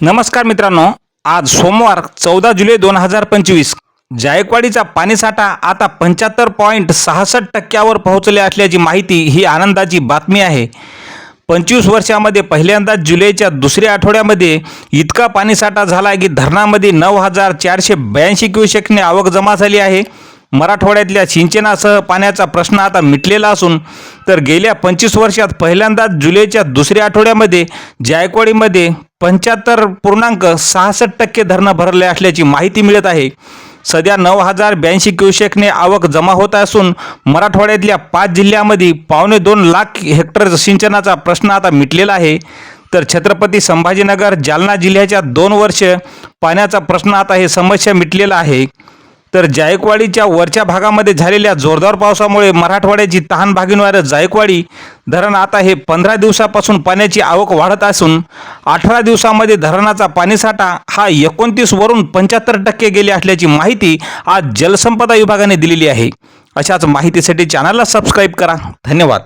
नमस्कार मित्रांनो आज सोमवार चौदा जुलै दोन हजार पंचवीस. जायकवाडीचा पाणीसाठा आता पंच्याहत्तर पॉईंट सहासष्ट टक्क्यावर पोहोचले असल्याची माहिती ही आनंदाची बातमी आहे. पंचवीस वर्षामध्ये पहिल्यांदाच जुलैच्या दुसऱ्या आठवड्यामध्ये इतका पाणीसाठा झाला की धरणामध्ये नऊ हजार चारशे ब्याऐंशी क्युसेकने आवक जमा झाली आहे. मराठवाड्यातल्या सिंचनासह पाण्याचा प्रश्न आता मिटलेला असून तर गेल्या पंचवीस वर्षात पहिल्यांदाच जुलैच्या दुसऱ्या आठवड्यामध्ये जायकवाडीमध्ये पंच्याहत्तर पूर्णांक सहासष्ट टक्के धरणं भरले असल्याची माहिती मिळत आहे. सध्या नऊ हजार ब्याऐंशी क्युसेकने आवक जमा होत असून मराठवाड्यातल्या पाच जिल्ह्यामध्ये पावणे दोन लाख हेक्टर सिंचनाचा प्रश्न आता मिटलेला आहे. तर छत्रपती संभाजीनगर जालना जिल्ह्याच्या दोन वर्ष पाण्याचा प्रश्न आता हे समस्या मिटलेला आहे. तर जायकवाडीच्या वरच्या भागामध्ये झालेल्या जोरदार पावसामुळे मराठवाड्याची तहान भागीनवारं जायकवाडी. धरण आता हे पंधरा दिवसापासून पाण्याची आवक वाढत असून अठरा दिवसामध्ये धरणाचा पाणीसाठा हा एकोणतीस वरून पंच्याहत्तर टक्के गेले असल्याची माहिती आज जलसंपदा विभागाने दिलेली आहे. अशाच माहितीसाठी चॅनलला सबस्क्राईब करा. धन्यवाद.